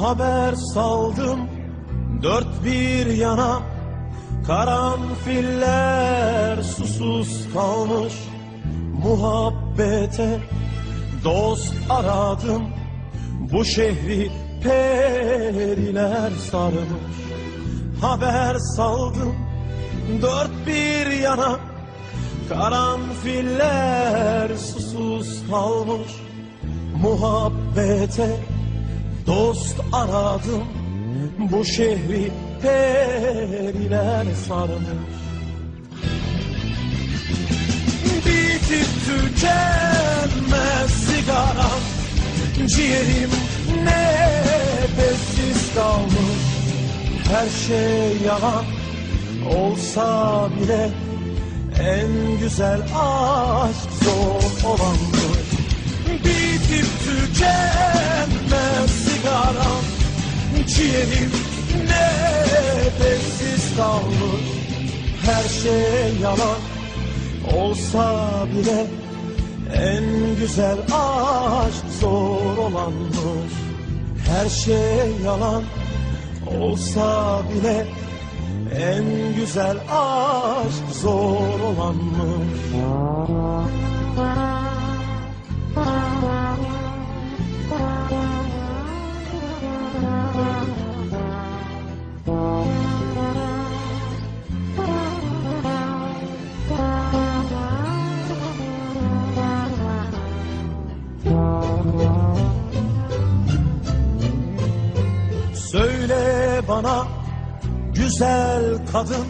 haber saldım. Dört bir yana Karanfiller susuz kalmış. Muhabbete Dost aradım. Bu şehri periler sarmış. Haber saldım. Dört bir yana Karanfiller susuz kalmış. Muhabbete Dost aradım bu şehri periler sarmış. Bitip tükenmez sigaram Ciğerim nefessiz kalmış. Her şey yalan olsa bile En güzel aşk zor olandır. Bitip tükenmez Ciğerim nefessiz kalmış Her şey yalan olsa bile En güzel aşk zor olanmış. Her şey yalan olsa bile En güzel aşk zor olanmış Söyle bana güzel kadın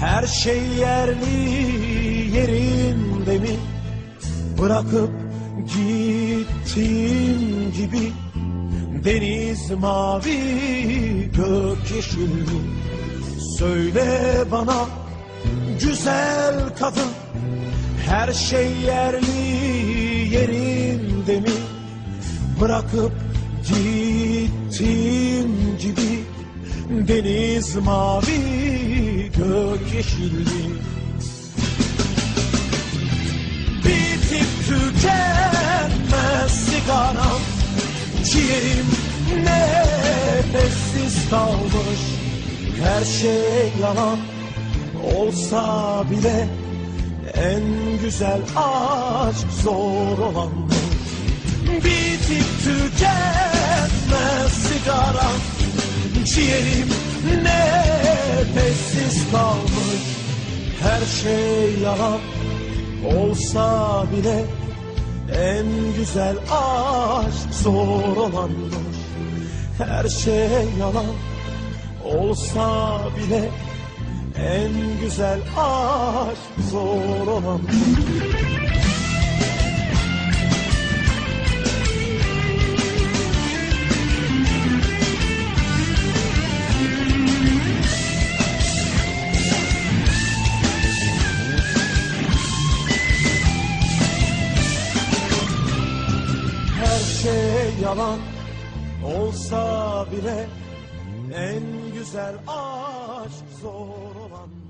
Her şey yerli yerinde mi? Bırakıp gittiğin gibi Deniz mavi gök yeşil mi Söyle bana güzel kadın Her şey yerli yerinde mi? Bırakıp gittiğim gibi Deniz mavi gök yeşilli Bitip tükenmez sigaram Ciğerim nefessiz kalmış. Her şey yalan olsa bile En güzel aşk zor olanmış Bitip tükenmez sigaram Ciğerim nefessiz kalmış. Her şey yalan olsa bile En güzel aşk zor olanmış. Her şey yalan olsa bile En güzel aşk zor olanmış yalan olsa bile en güzel aşk zor